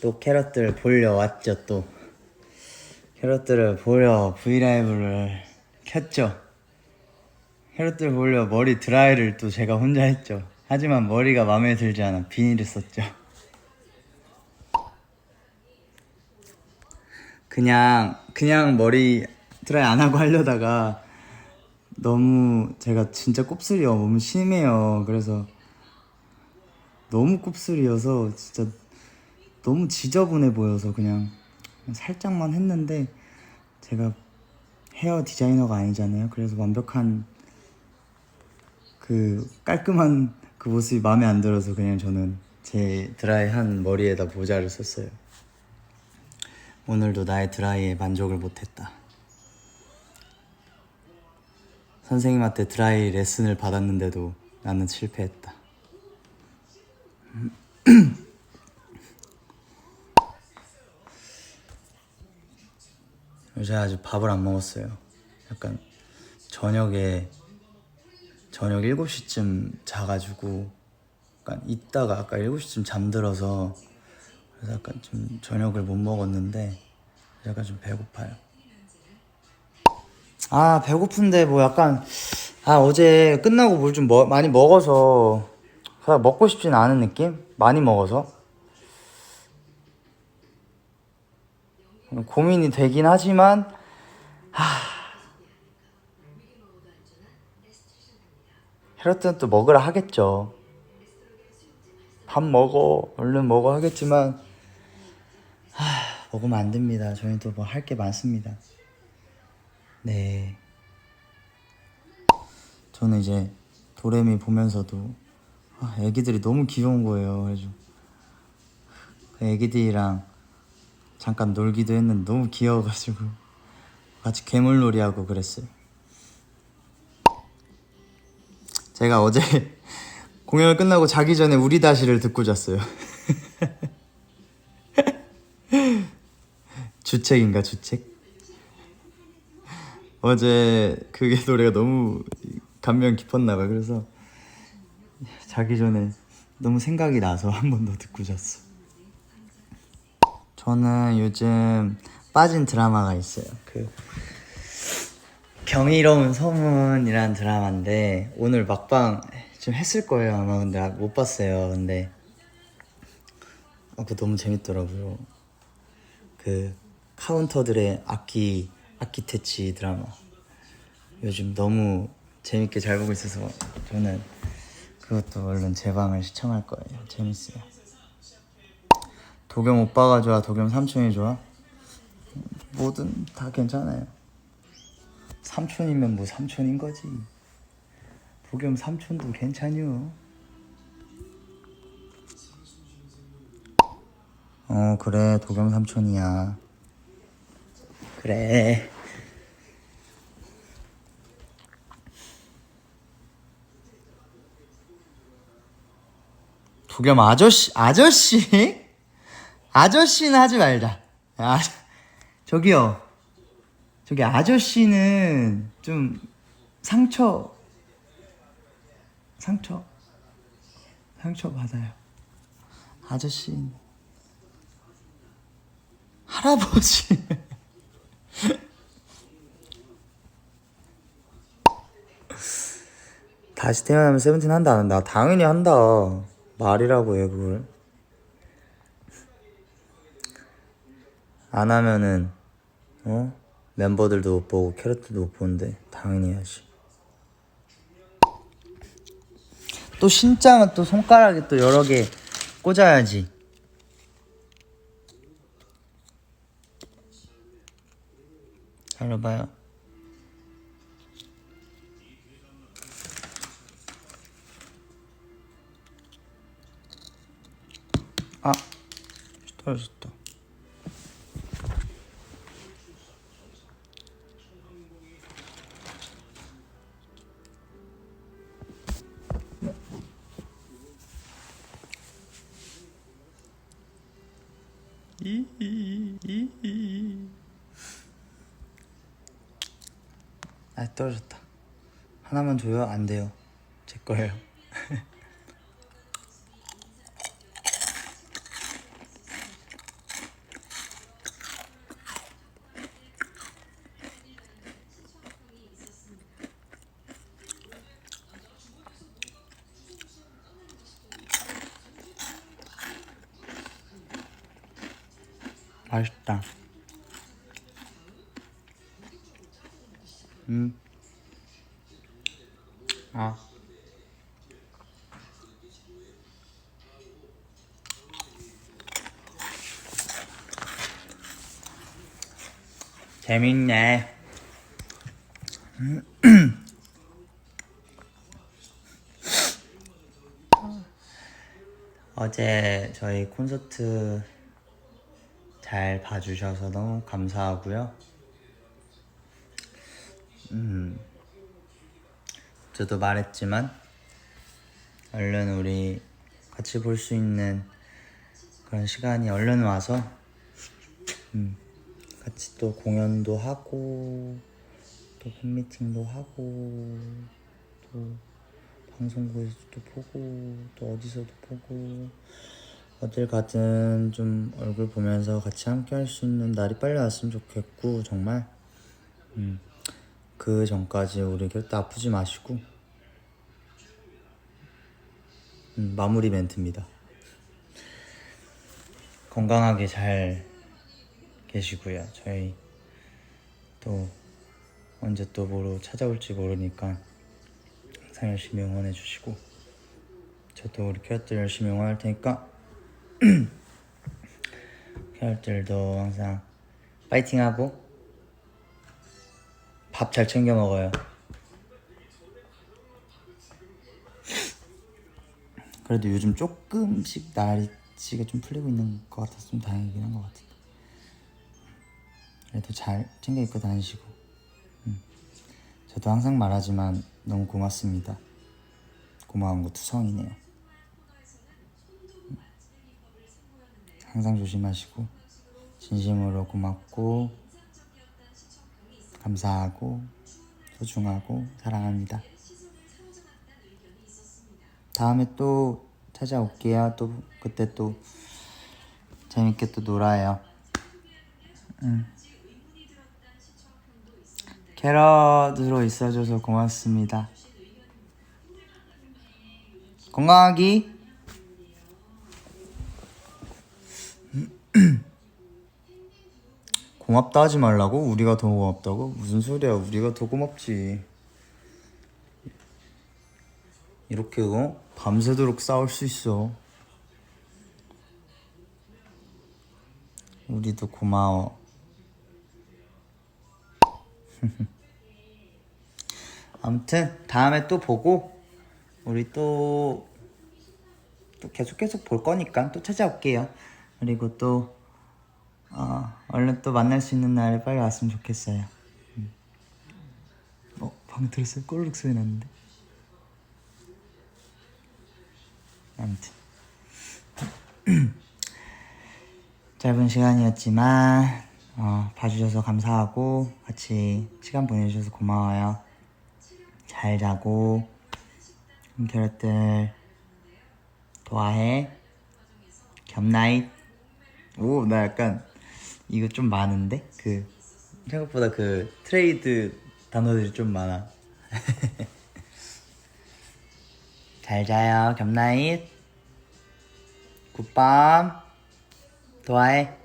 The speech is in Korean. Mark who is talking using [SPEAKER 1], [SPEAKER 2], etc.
[SPEAKER 1] 또 캐럿들 보려 왔죠 또. 캐럿들을 보려 브이라이브를 켰죠. 캐럿들 보려 머리 드라이를 또 제가 혼자 했죠. 하지만 머리가 마음에 들지 않아 비닐을 썼죠. 그냥 그냥 머리 드라이 안 하고 하려다가 너무 제가 진짜 곱슬이요. 너무 심해요. 그래서 너무 곱슬이어서 진짜 너무 지저분해 보여서 그냥 살짝만 했는데 제가 헤어 디자이너가 아니잖아요. 그래서 완벽한 그 깔끔한 그 모습이 마음에 안 들어서 그냥 저는 제 드라이한 머리에다 모자를 썼어요. 오늘도 나의 드라이에 만족을 못했다. 선생님한테 드라이 레슨을 받았는데도 나는 실패했다. 요새 아직 밥을 안 먹었어요. 약간 저녁에 저녁 7시쯤 자가지고 약간 있다가 아까 7시쯤 잠들어서 그래서 약간 좀 저녁을 못 먹었는데 약간 좀 배고파요. 아 배고픈데 뭐 약간 아 어제 끝나고 뭘 좀 많이 먹어서 그냥 먹고 싶진 않은 느낌? 많이 먹어서 고민이 되긴 하지만 하 헤럿트는 또 먹으라 하겠죠 밥 먹어 얼른 먹어 하겠지만 하 먹으면 안 됩니다 저희는 또 뭐 할 게 많습니다 네. 저는 이제 도레미 보면서도 아, 애기들이 너무 귀여운 거예요. 그래서 그 애기들이랑 잠깐 놀기도 했는데 너무 귀여워가지고 같이 괴물놀이 하고 그랬어요. 제가 어제 공연을 끝나고 자기 전에 우리 다시를 듣고 잤어요. 주책인가 주책? 어제 그게 노래가 너무 감명 깊었나 봐. 그래서 자기 전에 너무 생각이 나서 한 번 더 듣고 잤어. 저는 요즘 빠진 드라마가 있어요. 그 경이로운 소문이란 드라마인데 오늘 막방 좀 했을 거예요 아마 근데 못 봤어요. 근데 아, 그거 너무 재밌더라고요. 그 카운터들의 악기 악기 퇴치 드라마 요즘 너무 재밌게 잘 보고 있어서 저는 그것도 얼른 제 방을 시청할 거예요. 재밌어요. 도겸 오빠가 좋아, 도겸 삼촌이 좋아? 뭐든 다 괜찮아요. 삼촌이면 뭐 삼촌인 거지. 도겸 삼촌도 괜찮요. 어 그래 도겸 삼촌이야. 그래. 도겸 아저씨, 아저씨? 아저씨는 하지 말자. 아, 저기요. 저기 아저씨는 좀 상처, 상처, 상처 받아요. 아저씨. 할아버지. 다시 태어나면 세븐틴 한다 안 한다? 당연히 한다. 말이라고 해 그걸. 안 하면은 어 멤버들도 못 보고 캐럿들도 못 보는데 당연히 해야지. 또 신장은 또 손가락에 또 여러 개 꽂아야지. 잘 봐요. 아 떨어졌다. 아 떨어졌다. 하나만 줘요? 안 돼요. 제 거예요. 맛있다. 음. 아. 재밌네. 어제 저희 콘서트 잘 봐주셔서 너무 감사하고요. 음, 저도 말했지만 얼른 우리 같이 볼 수 있는 그런 시간이 얼른 와서 음, 같이 또 공연도 하고 또 팬미팅도 하고 또 방송국에서도 보고 또 어디서도 보고 어딜 가든 좀 얼굴 보면서 같이 함께 할 수 있는 날이 빨리 왔으면 좋겠고 정말. 음, 그 전까지 우리 절대 아프지 마시고. 음, 마무리 멘트입니다. 건강하게 잘 계시고요. 저희 또 언제 또 뭐로 찾아올지 모르니까 항상 열심히 응원해 주시고 저도 우리 캐럿들 열심히 응원할 테니까 캐럿들도 항상 파이팅하고 밥 잘 챙겨 먹어요. 그래도 요즘 조금씩 날씨가 좀 풀리고 있는 것 같아서 좀 다행이긴 한 것 같아요. 그래도 잘 챙겨 입고 다니시고 저도 항상 말하지만 너무 고맙습니다. 고마운 거 투성이네요. 항상 조심하시고 진심으로 고맙고 감사하고 소중하고 사랑합니다. 다음에 또 찾아올게요. 또 그때 또 재밌게 또 놀아요. 응. 캐럿으로 있어줘서 고맙습니다. 건강하기. 고맙다 하지 말라고? 우리가 더 고맙다고? 무슨 소리야? 우리가 더 고맙지. 이렇게 어? 밤새도록 싸울 수 있어. 우리도 고마워. 아무튼 다음에 또 보고 우리 또, 또 계속 계속 볼 거니까 또 찾아올게요. 그리고 또 어, 얼른 또 만날 수 있는 날이 빨리 왔으면 좋겠어요. 음. 어, 방금 들었어요? 꼬르륵 소리 났는데. 아무튼 짧은 시간이었지만 어, 봐주셔서 감사하고 같이 시간 보내주셔서 고마워요. 잘 자고 캐럿들 좋아해. 겹나잇. 오, 나 약간 이거 좀 많은데? 그 생각보다 그 트레이드 단어들이 좀 많아. 잘 자요, 겹나잇. 굿밤. 좋아해.